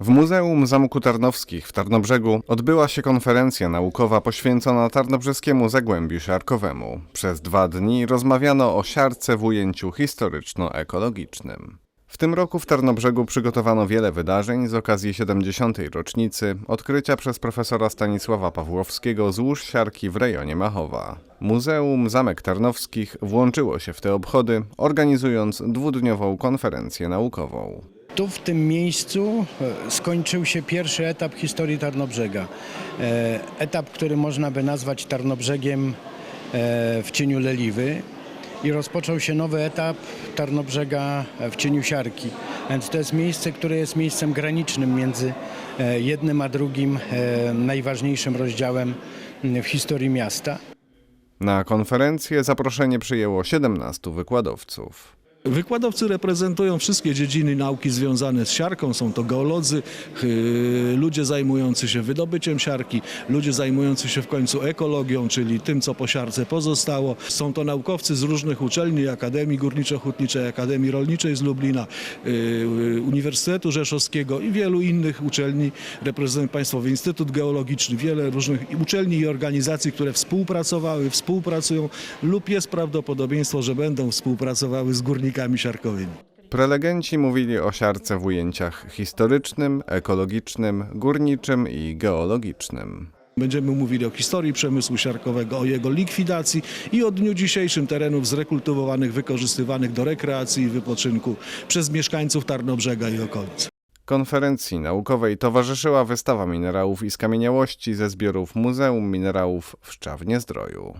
W Muzeum Zamku Tarnowskich w Tarnobrzegu odbyła się konferencja naukowa poświęcona tarnobrzeskiemu zagłębiu siarkowemu. Przez dwa dni rozmawiano o siarce w ujęciu historyczno-ekologicznym. W tym roku w Tarnobrzegu przygotowano wiele wydarzeń z okazji 70. rocznicy odkrycia przez profesora Stanisława Pawłowskiego złóż siarki w rejonie Machowa. Muzeum Zamek Tarnowskich włączyło się w te obchody, organizując dwudniową konferencję naukową. Tu w tym miejscu e, skończył się pierwszy etap historii Tarnobrzega. E, Etap, który można by nazwać Tarnobrzegiem e, w cieniu Leliwy i rozpoczął się nowy etap Tarnobrzega w cieniu Siarki. Więc to jest miejsce, które jest miejscem granicznym między jednym a drugim najważniejszym rozdziałem w historii miasta. Na konferencję zaproszenie przyjęło 17 wykładowców. Wykładowcy reprezentują wszystkie dziedziny nauki związane z siarką. Są to geolodzy, ludzie zajmujący się wydobyciem siarki, ludzie zajmujący się w końcu ekologią, czyli tym, co po siarce pozostało. Są to naukowcy z różnych uczelni, Akademii Górniczo-Hutniczej, Akademii Rolniczej z Lublina, yy, Uniwersytetu Rzeszowskiego i wielu innych uczelni. Reprezentują Państwowy Instytut Geologiczny, wiele różnych uczelni i organizacji, które współpracowały, współpracują lub jest prawdopodobieństwo, że będą współpracowały z górnikami siarkowymi. Prelegenci mówili o siarce w ujęciach historycznym, ekologicznym, górniczym i geologicznym. Będziemy mówili o historii przemysłu siarkowego, o jego likwidacji i o dniu dzisiejszym terenów zrekultywowanych, wykorzystywanych do rekreacji i wypoczynku przez mieszkańców Tarnobrzega i okolic. Konferencji naukowej towarzyszyła wystawa minerałów i skamieniałości ze zbiorów Muzeum Minerałów w Szczawnie Zdroju.